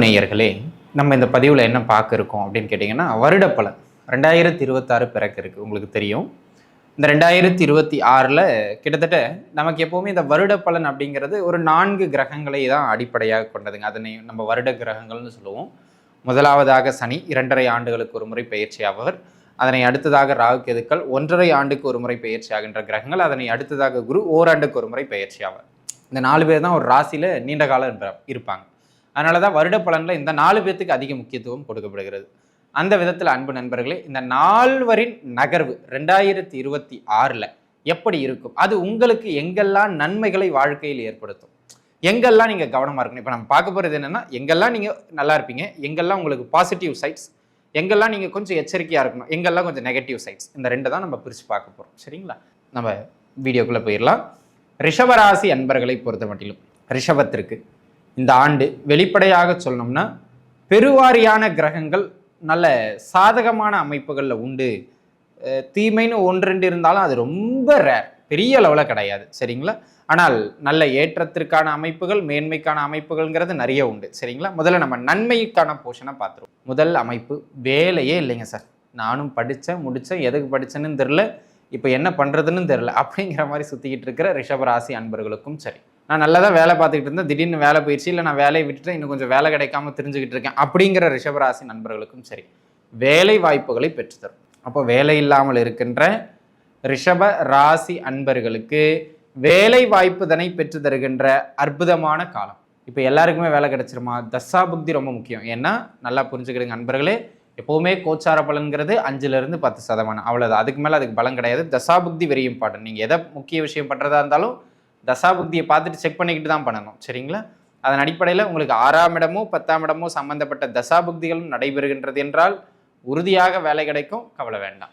நேயர்களே நம்ம இந்த பதிவில் என்ன பார்க்க இருக்கோம் அப்படின்னு கேட்டிங்கன்னா வருட பலன் ரெண்டாயிரத்தி இருபத்தாறு பிறக்க இருக்குது உங்களுக்கு தெரியும். இந்த ரெண்டாயிரத்தி இருபத்தி ஆறில் கிட்டத்தட்ட நமக்கு எப்போவுமே இந்த வருட பலன் அப்படிங்கிறது ஒரு நான்கு கிரகங்களை தான் அடிப்படையாக கொண்டதுங்க. அதனை நம்ம வருட கிரகங்கள்னு சொல்லுவோம். முதலாவதாக சனி இரண்டரை ஆண்டுகளுக்கு ஒரு முறை பயிற்சியாபவர் அதனை அடுத்ததாக ராகு கேதுக்கள் ஒன்றரை ஆண்டுக்கு ஒரு முறை பயிற்சியாகின்ற கிரகங்கள். அதனை அடுத்ததாக குரு ஓராண்டுக்கு ஒரு முறை பயிற்சியாவார் இந்த நாலு பேர் தான் ஒரு ராசியில் நீண்ட காலம் இருப்பாங்க. அதனால தான் வருட பலனில் இந்த நாலு பேர்த்துக்கு அதிக முக்கியத்துவம் கொடுக்கப்படுகிறது. அந்த விதத்தில் அன்பு நண்பர்களே இந்த நால்வரின் நகர்வு ரெண்டாயிரத்தி இருபத்தி ஆறில் எப்படி இருக்கும்? அது உங்களுக்கு எங்கெல்லாம் நன்மைகளை வாழ்க்கையில் ஏற்படுத்தும்? எங்கெல்லாம் நீங்கள் கவனமாக இருக்கணும்? இப்போ நம்ம பார்க்க போகிறது என்னென்னா எங்கெல்லாம் நீங்கள் நல்லா இருப்பீங்க? எங்கெல்லாம் உங்களுக்கு பாசிட்டிவ் சைட்ஸ் எங்கெல்லாம் நீங்கள் கொஞ்சம் எச்சரிக்கையாக இருக்கணும்? எங்கெல்லாம் கொஞ்சம் நெகட்டிவ் சைட்ஸ் இந்த ரெண்டு தான் நம்ம பிரித்து பார்க்க போகிறோம் சரிங்களா? நம்ம வீடியோக்குள்ளே போயிடலாம். ரிஷபராசி அன்பர்களை பொறுத்த மட்டிலும் ரிஷபத்திற்கு இந்த ஆண்டு வெளிப்படையாக சொல்லணும்னா பெருவாரியான கிரகங்கள் நல்ல சாதகமான அமைப்புகளில் உண்டு. தீமைன்னு ஒன்று ரெண்டு இருந்தாலும் அது ரொம்ப ரேர் பெரிய அளவில் கிடையாது. சரிங்களா? ஆனால் நல்ல ஏற்றத்திற்கான அமைப்புகள் மேன்மைக்கான அமைப்புகள்ங்கிறது நிறைய உண்டு. சரிங்களா? முதல்ல நம்ம நன்மைக்கான போர்ஷனை பார்த்துருவோம். முதல் அமைப்பு வேலையே இல்லைங்க சார். நானும் படித்தேன் முடித்தேன் எதுக்கு படித்தேன்னு தெரில இப்போ என்ன பண்ணுறதுன்னு தெரில அப்படிங்கிற மாதிரி சுற்றிக்கிட்டு இருக்கிற ரிஷபராசி அன்பர்களுக்கும் சரி. நான் நல்லா தான் வேலை பார்த்துக்கிட்டு இருந்தேன். திடீர்னு வேலை போயிடுச்சு. இல்லை நான் வேலையை விட்டுட்டு இன்னும் கொஞ்சம் வேலை கிடைக்காம தெரிஞ்சுக்கிட்டு இருக்கேன். அப்படிங்கிற ரிஷபராசி நண்பர்களுக்கும் சரி. வேலை வாய்ப்புகளை பெற்றுத்தரும். அப்போ வேலை இல்லாமல் இருக்கின்ற ரிஷப ராசி அன்பர்களுக்கு வேலை வாய்ப்புதனை பெற்று தருகின்ற அற்புதமான காலம். இப்போ எல்லாருக்குமே வேலை கிடைச்சிருமா? தசா புக்தி ரொம்ப முக்கியம். ஏன்னா நல்லா புரிஞ்சுக்கிடுங்க அன்பர்களே எப்போவுமே கோச்சார பலன்கிறது அஞ்சுலேருந்து பத்து சதமானம். அவ்வளோதான் அதுக்கு மேலே அதுக்கு பலம் கிடையாது. தசாபுக்தி வெரி இம்பார்ட்டன்ட் நீங்கள் எதை முக்கிய விஷயம் பண்ணுறதா இருந்தாலும் தசாபுக்தியை பார்த்துட்டு செக் பண்ணிக்கிட்டு தான் பண்ணணும். சரிங்களா? அதன் அடிப்படையில் உங்களுக்கு ஆறாம் இடமோ பத்தாம் இடமோ சம்பந்தப்பட்ட தசாபுக்திகளும் நடைபெறுகின்றது என்றால் உறுதியாக வேலை கிடைக்கும் கவலை வேண்டாம்.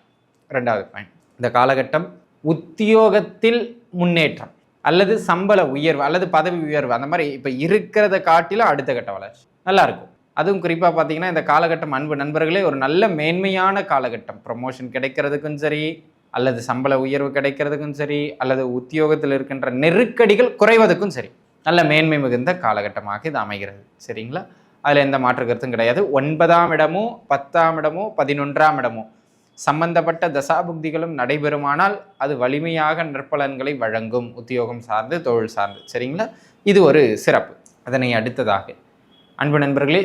ரெண்டாவது பாயிண்ட் இந்த காலகட்டம் உத்தியோகத்தில் முன்னேற்றம் அல்லது சம்பள உயர்வு அல்லது பதவி உயர்வு அந்த மாதிரி இப்போ இருக்கிறத காட்டிலும் அடுத்த கட்ட வளர்ச்சி. நல்லா இருக்கும். அதுவும் குறிப்பாக பார்த்தீங்கன்னா இந்த காலகட்டம் அன்பு நண்பர்களே ஒரு நல்ல மேன்மையான காலகட்டம். ப்ரமோஷன் கிடைக்கிறதுக்கும் சரி அல்லது சம்பள உயர்வு கிடைக்கிறதுக்கும் சரி அல்லது உத்தியோகத்தில் இருக்கின்ற நெருக்கடிகள் குறைவதற்கும் சரி நல்ல மேன்மை மிகுந்த காலகட்டமாக இது அமைகிறது. சரிங்களா? அதில் எந்த மாற்று கருத்தும் கிடையாது. ஒன்பதாம் இடமோ பத்தாம் இடமோ பதினொன்றாம் இடமோ சம்பந்தப்பட்ட தசாபுக்திகளும் நடைபெறுமானால் அது வலிமையாக நற்பலன்களை வழங்கும் உத்தியோகம் சார்ந்து தொழில் சார்ந்து. சரிங்களா? இது ஒரு சிறப்பு. அதனை அடுத்ததாக அன்பு நண்பர்களே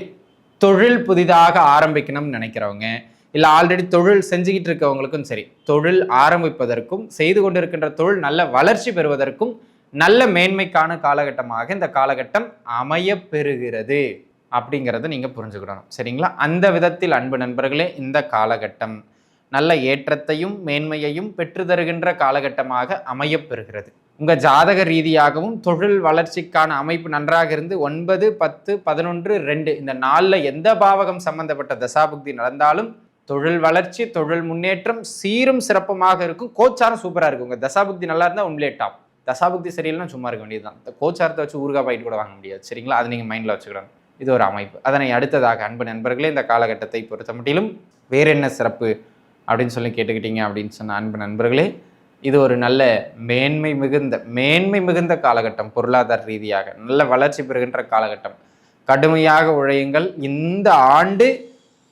தொழில் புதிதாக ஆரம்பிக்கணும்னு நினைக்கிறவங்க இல்லை ஆல்ரெடி தொழில் செஞ்சுக்கிட்டு இருக்கவங்களுக்கும் சரி தொழில் ஆரம்பிப்பதற்கும் செய்து கொண்டிருக்கின்ற தொழில் நல்ல வளர்ச்சி பெறுவதற்கும் நல்ல மேன்மைக்கான காலகட்டமாக இந்த காலகட்டம் அமைய பெறுகிறது அப்படிங்கிறத நீங்கள் புரிஞ்சுக்கிடணும். சரிங்களா? அந்த விதத்தில் அன்பு நண்பர்களே இந்த காலகட்டம் நல்ல ஏற்றத்தையும் மேன்மையையும் பெற்று தருகின்ற காலகட்டமாக அமையப்பெறுகிறது. உங்கள் ஜாதக ரீதியாகவும் தொழில் வளர்ச்சிக்கான அமைப்பு நன்றாக இருந்து ஒன்பது பத்து பதினொன்று ரெண்டு இந்த நாளில் எந்த பாவகம் சம்பந்தப்பட்ட தசாபுக்தி நடந்தாலும் தொழில் வளர்ச்சி தொழில் முன்னேற்றம் சீரும் சிறப்புமாக இருக்கும். கோச்சாரம் சூப்பராக இருக்கும். உங்கள் தசாபுக்தி நல்லா இருந்தால் உங்களே டாப் தசாபுக்தி சரியில்லைன்னா சும்மா இருக்க வேண்டியதுதான். இந்த கோச்சாரத்தை வச்சு ஊருகா பாயிட்டு கூட வாங்க முடியாது. சரிங்களா? அதை நீங்கள் மைண்டில் வச்சுக்கலாம் இது ஒரு அமைப்பு. அதனை அடுத்ததாக அன்பு நண்பர்களே இந்த காலகட்டத்தை பொறுத்த மட்டிலும் வேறு என்ன சிறப்பு அப்படின்னு சொல்லி கேட்டுக்கிட்டீங்க அப்படின்னு சொன்ன அன்பு நண்பர்களே இது ஒரு நல்ல மேன்மை மிகுந்த மேன்மை மிகுந்த காலகட்டம். பொருளாதார ரீதியாக நல்ல வளர்ச்சி பெறுகின்ற காலகட்டம். கடுமையாக உழையுங்கள். இந்த ஆண்டு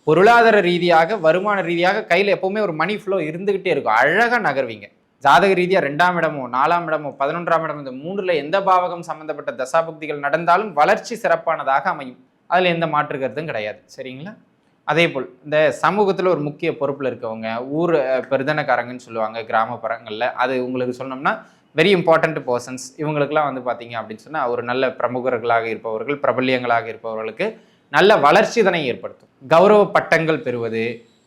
பொருளாதார ரீதியாக வருமான ரீதியாக கையில் எப்பவுமே ஒரு மணி ஃப்ளோ இருந்துகிட்டே இருக்கும். அழகாக நகர்வீங்க. ஜாதக ரீதியாக ரெண்டாம் இடமோ நாலாம் இடமோ பதினொன்றாம் இடமோ இந்த மூன்றில் எந்த பாவகம் சம்மந்தப்பட்ட தசாபக்திகள் நடந்தாலும் வளர்ச்சி சிறப்பானதாக அமையும். அதில் எந்த மாற்று கருத்தும் கிடையாது. சரிங்களா? அதே போல் இந்த சமூகத்தில் ஒரு முக்கிய பொறுப்பில் இருக்கவங்க ஊர் பெருதனக்காரங்கன்னு சொல்லுவாங்க கிராமப்புறங்களில். அது உங்களுக்கு சொன்னோம்னா வெரி இம்பார்ட்டண்ட் பர்சன்ஸ் இவங்களுக்கெல்லாம் வந்து பார்த்தீங்க அப்படின்னு சொன்னால் ஒரு நல்ல பிரமுகர்களாக இருப்பவர்கள் பிரபல்யங்களாக இருப்பவர்களுக்கு நல்ல வளர்ச்சி இதனை ஏற்படுத்தும். கௌரவ பட்டங்கள் பெறுவது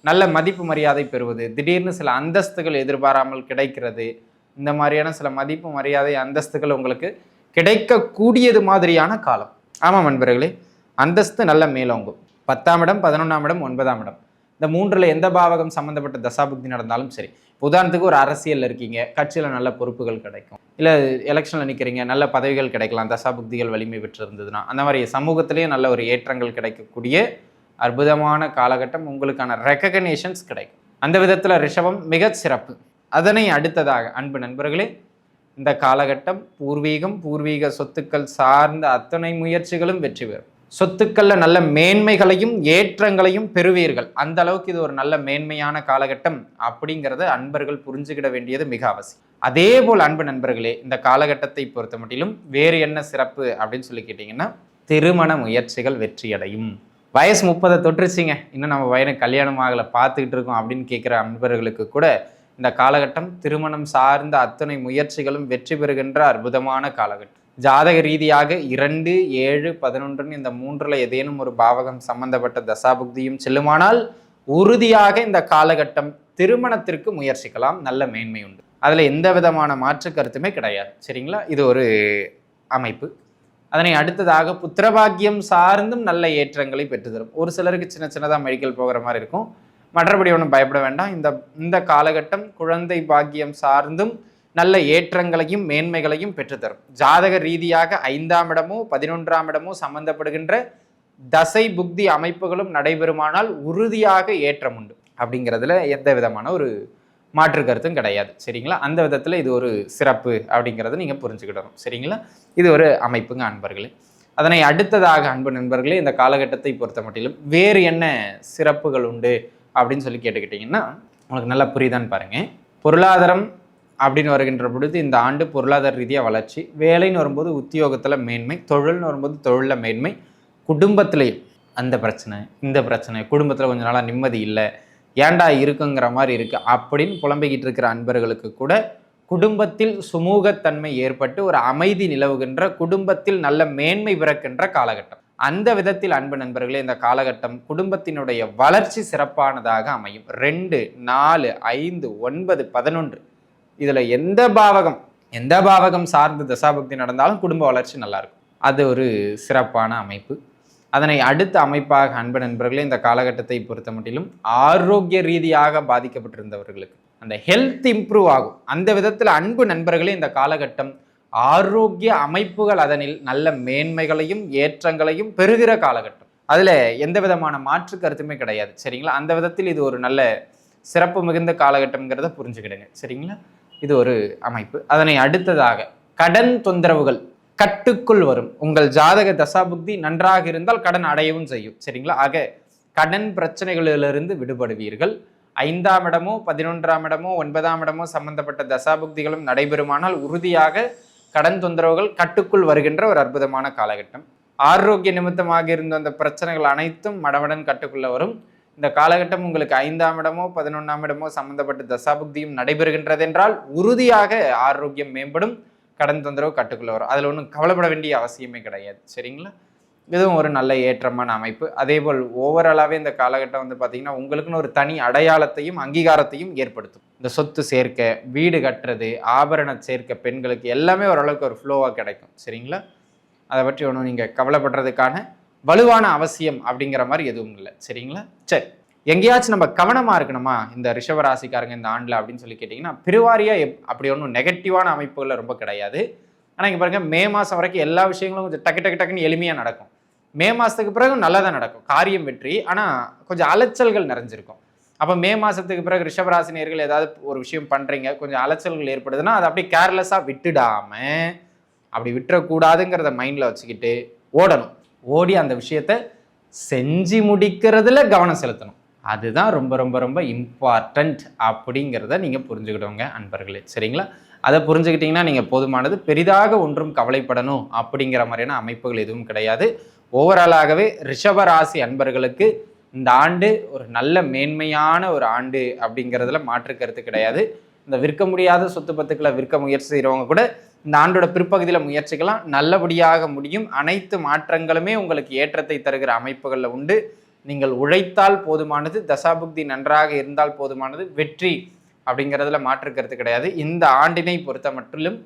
நல்ல மதிப்பு மரியாதை பெறுவது திடீர்னு சில அந்தஸ்துகள் எதிர்பாராமல் கிடைக்கிறது. இந்த மாதிரியான சில மதிப்பு மரியாதை அந்தஸ்துகள் உங்களுக்கு கிடைக்கக்கூடியது மாதிரியான காலம். ஆமாம் நண்பர்களே அந்தஸ்து நல்ல மேலோங்கும். பத்தாம் இடம் பதினொன்றாம் இடம் ஒன்பதாம் இடம். இந்த மூன்றில் எந்த பாவகம் சம்மந்தப்பட்ட தசாபுக்தி நடந்தாலும் சரி உதாரணத்துக்கு ஒரு அரசியலில் இருக்கீங்க. கட்சியில் நல்ல பொறுப்புகள் கிடைக்கும். இல்லை எலெக்ஷனில் நிற்கிறீங்க நல்ல பதவிகள் கிடைக்கலாம். தசாபுக்திகள் வலிமை பெற்று இருந்ததுன்னா அந்த மாதிரி சமூகத்திலேயே நல்ல ஒரு ஏற்றங்கள் கிடைக்கக்கூடிய அற்புதமான காலகட்டம் உங்களுக்கான ரெக்கக்னேஷன்ஸ் கிடைக்கும். அந்த விதத்தில் ரிஷபம் மிக சிறப்பு. அதனை அடுத்ததாக அன்பு நண்பர்களே இந்த காலகட்டம் பூர்வீகம் பூர்வீக சொத்துக்கள் சார்ந்த அத்தனை முயற்சிகளும் வெற்றி பெறும். சொத்துக்களில் நல்ல மேன்மைகளையும் ஏற்றங்களையும் பெறுவீர்கள். அந்த அளவுக்கு இது ஒரு நல்ல மேன்மையான காலகட்டம் அப்படிங்கிறத அன்பர்கள் புரிஞ்சுக்கிட வேண்டியது மிக அவசியம். அதே போல் அன்பு நண்பர்களே இந்த காலகட்டத்தை பொறுத்த மட்டிலும் வேறு என்ன சிறப்பு அப்படின்னு சொல்லி கேட்டிங்கன்னா திருமண முயற்சிகள் வெற்றியடையும். வயசு முப்பதை தொற்றுச்சிங்க இன்னும் நம்ம பையனுக்கு கல்யாணம் ஆகலை பார்த்துக்கிட்டு இருக்கோம் அப்படின்னு கேட்குற அன்பர்களுக்கு கூட இந்த காலகட்டம் திருமணம் சார்ந்த அத்தனை முயற்சிகளும் வெற்றி பெறுகின்ற அற்புதமான காலகட்டம். ஜாதக ரீதியாக இரண்டு ஏழு பதினொன்றுன்னு இந்த மூன்றில் ஏதேனும் ஒரு பாவகம் சம்பந்தப்பட்ட தசாபுக்தியும் செல்லுமானால் உறுதியாக இந்த காலகட்டம் திருமணத்திற்கு முயற்சிக்கலாம். நல்ல மேன்மை உண்டு. அதில் எந்த விதமான மாற்று கருத்துமே கிடையாது. சரிங்களா? இது ஒரு அமைப்பு. அதனை அடுத்ததாக புத்திரபாக்கியம் சார்ந்தும் நல்ல ஏற்றங்களை பெற்றுத்தரும். ஒரு சிலருக்கு சின்ன சின்னதாக மெடிக்கல் போகிற மாதிரி இருக்கும். மற்றபடி ஒன்றும் பயப்பட வேண்டாம். இந்த இந்த காலகட்டம் குழந்தை பாக்கியம் சார்ந்தும் நல்ல ஏற்றங்களையும் மேன்மைகளையும் பெற்றுத்தரும். ஜாதக ரீதியாக ஐந்தாம் இடமோ பதினொன்றாம் இடமோ சம்பந்தப்படுகின்ற தசை புக்தி அமைப்புகளும் நடைபெறுமானால் உறுதியாக ஏற்றம் உண்டு. அப்படிங்கிறதுல எந்த விதமான ஒரு மாற்று கருத்தும் கிடையாது. சரிங்களா? அந்த விதத்தில் இது ஒரு சிறப்பு அப்படிங்கிறத நீங்கள் புரிஞ்சுக்கிடணும். சரிங்களா? இது ஒரு அமைப்புங்க அன்பர்களே. அதனை அடுத்ததாக அன்பு நண்பர்களே இந்த காலகட்டத்தை பொறுத்த மட்டிலும் வேறு என்ன சிறப்புகள் உண்டு அப்படின்னு சொல்லி கேட்டுக்கிட்டிங்கன்னா உங்களுக்கு நல்லா புரியுதான்னு பாருங்கள் பொருளாதாரம் அப்படின்னு வருகின்ற பொழுது இந்த ஆண்டு பொருளாதார ரீதியாக வளர்ச்சி வேலைன்னு வரும்போது உத்தியோகத்தில் மேன்மை தொழில்னு வரும்போது தொழிலில் மேன்மை குடும்பத்திலையும் அந்த பிரச்சனை இந்த பிரச்சனை குடும்பத்தில் கொஞ்ச நாளாக நிம்மதி இல்லை ஏண்டா இருக்குங்கிற மாதிரி இருக்குது அப்படின்னு புலம்பிக்கிட்டு இருக்கிற அன்பர்களுக்கு கூட குடும்பத்தில் சுமூகத்தன்மை ஏற்பட்டு ஒரு அமைதி நிலவுகின்ற குடும்பத்தில் நல்ல மேன்மை பிறக்கின்ற காலகட்டம். அந்த விதத்தில் அன்பு நண்பர்களே இந்த காலகட்டம் குடும்பத்தினுடைய வளர்ச்சி சிறப்பானதாக அமையும். ரெண்டு நாலு ஐந்து ஒன்பது பதினொன்று இதில் எந்த பாவகம் எந்த பாவகம் சார்ந்து தசாபக்தி நடந்தாலும் குடும்ப வளர்ச்சி நல்லாயிருக்கும். அது ஒரு சிறப்பான அமைப்பு. அதனை அடுத்த அமைப்பாக அன்பு நண்பர்களே இந்த காலகட்டத்தை பொறுத்த மட்டிலும் ஆரோக்கிய ரீதியாக பாதிக்கப்பட்டிருந்தவர்களுக்கு அந்த ஹெல்த் இம்ப்ரூவ் ஆகும். அந்த விதத்தில் அன்பு நண்பர்களே இந்த காலகட்டம் ஆரோக்கிய அமைப்புகள் அதனில் நல்ல மேன்மைகளையும் ஏற்றங்களையும் பெறுகிற காலகட்டம். அதில் எந்த விதமான மாற்று கருத்துமே கிடையாது. சரிங்களா? அந்த விதத்தில் இது ஒரு நல்ல சிறப்பு மிகுந்த காலகட்டம்ங்கிறத புரிஞ்சுக்கிடுங்க. சரிங்களா? இது ஒரு அமைப்பு. அதனை அடுத்ததாக கடன் தொந்தரவுகள் கட்டுக்குள் வரும். உங்கள் ஜாதக தசாபுக்தி நன்றாக இருந்தால் கடன் அடையவும் செய்யும். சரிங்களா? ஆக கடன் பிரச்சனைகளிலிருந்து விடுபடுவீர்கள். ஐந்தாம் இடமோ பதினொன்றாம் இடமோ ஒன்பதாம் இடமோ சம்பந்தப்பட்ட தசாபுக்திகளும் நடைபெறுமானால் உறுதியாக கடன் தொந்தரவுகள் கட்டுக்குள் வருகின்ற ஒரு அற்புதமான காலகட்டம். ஆரோக்கிய நிமித்தமாக இருந்த அந்த பிரச்சனைகள் அனைத்தும் மடமடன் கட்டுக்குள்ள வரும். இந்த காலகட்டம் உங்களுக்கு ஐந்தாம் இடமோ பதினொன்றாம் இடமோ சம்பந்தப்பட்ட தசாபுக்தியும் நடைபெறுகின்றது என்றால் உறுதியாக ஆரோக்கியம் மேம்படும். கடன் தொந்தரவு கட்டுக்குள்ள வரும். அதில் ஒன்றும் கவலைப்பட வேண்டிய அவசியமே கிடையாது. சரிங்களா? இதுவும் ஒரு நல்ல ஏற்றமான அமைப்பு. அதே போல் ஓவராலாகவே இந்த காலகட்டம் வந்து பார்த்தீங்கன்னா உங்களுக்குன்னு ஒரு தனி அடையாளத்தையும் அங்கீகாரத்தையும் ஏற்படுத்தும். இந்த சொத்து சேர்க்க வீடு கட்டுறது ஆபரண சேர்க்க பெண்களுக்கு எல்லாமே ஓரளவுக்கு ஒரு ஃப்ளோவாக கிடைக்கும். சரிங்களா? அதை பற்றி ஒன்றும் நீங்கள் கவலைப்படுறதுக்கான வலுவான அவசியம் அப்படிங்கிற மாதிரி எதுவும் இல்லை. சரிங்களா? சரி. எங்கேயாச்சும் நம்ம கவனமாக இருக்கணுமா? இந்த ரிஷவராசிக்காரங்க இந்த ஆண்டில் அப்படின்னு சொல்லி கேட்டிங்கன்னா பெருவாரியாக எப் அப்படி ஒன்றும் நெகட்டிவான அமைப்புகளில் ரொம்ப கிடையாது. ஆனால் இங்கே பாருங்கள் மே மாதம் வரைக்கும் எல்லா விஷயங்களும் கொஞ்சம் டக்கு டக்கு டக்குன்னு எளிமையாக நடக்கும். மே மாதத்துக்கு பிறகு நல்லா தான் நடக்கும். காரியம் வெற்றி. ஆனால் கொஞ்சம் அலைச்சல்கள் நிறைஞ்சிருக்கும். அப்போ மே மாதத்துக்கு பிறகு ரிஷபராசினியர்கள் ஏதாவது ஒரு விஷயம் பண்ணுறீங்க கொஞ்சம் அலைச்சல்கள் ஏற்படுதுன்னா அதை அப்படியே கேர்லெஸ்ஸாக விட்டுடாமல் அப்படி விட்டுறக்கூடாதுங்கிறத மைண்டில் வச்சுக்கிட்டு ஓடணும். ஓடி அந்த விஷயத்த செஞ்சு முடிக்கிறதுல கவனம் செலுத்தணும். அதுதான் ரொம்ப ரொம்ப ரொம்ப இம்பார்ட்டண்ட் அப்படிங்கிறத நீங்கள் புரிஞ்சுக்கிடுவோங்க அன்பர்களே. சரிங்களா? அதை புரிஞ்சுக்கிட்டிங்கன்னா நீங்கள் போதுமானது. பெரிதாக ஒன்றும் கவலைப்படணும் அப்படிங்கிற மாதிரியான அமைப்புகள் எதுவும் கிடையாது. ஓவராலாகவே ரிஷபராசி அன்பர்களுக்கு இந்த ஆண்டு ஒரு நல்ல மேன்மையான ஒரு ஆண்டு அப்படிங்கிறதுல மாற்று கருத்து கிடையாது. இந்த விற்க முடியாத சொத்து பத்துக்களை விற்க முயற்சி செய்கிறவங்க கூட இந்த ஆண்டோட பிற்பகுதியில் முயற்சிக்கலாம். நல்லபடியாக முடியும். அனைத்து மாற்றங்களுமே உங்களுக்கு ஏற்றத்தை தருகிற அமைப்புகளில் உண்டு. நீங்கள் உழைத்தால் போதுமானது தசாபுக்தி நன்றாக இருந்தால் போதுமானது வெற்றி அப்படிங்கிறதுல மாற்று கருத்து கிடையாது. இந்த ஆண்டினை பொறுத்த மட்டிலும்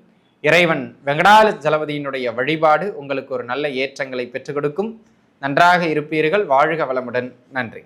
இறைவன் வெங்கடால ஜலபதியினுடைய வழிபாடு உங்களுக்கு ஒரு நல்ல ஏற்றங்களை பெற்றுக் கொடுக்கும். நன்றாக இருப்பீர்கள். வாழ்க வளமுடன். நன்றி.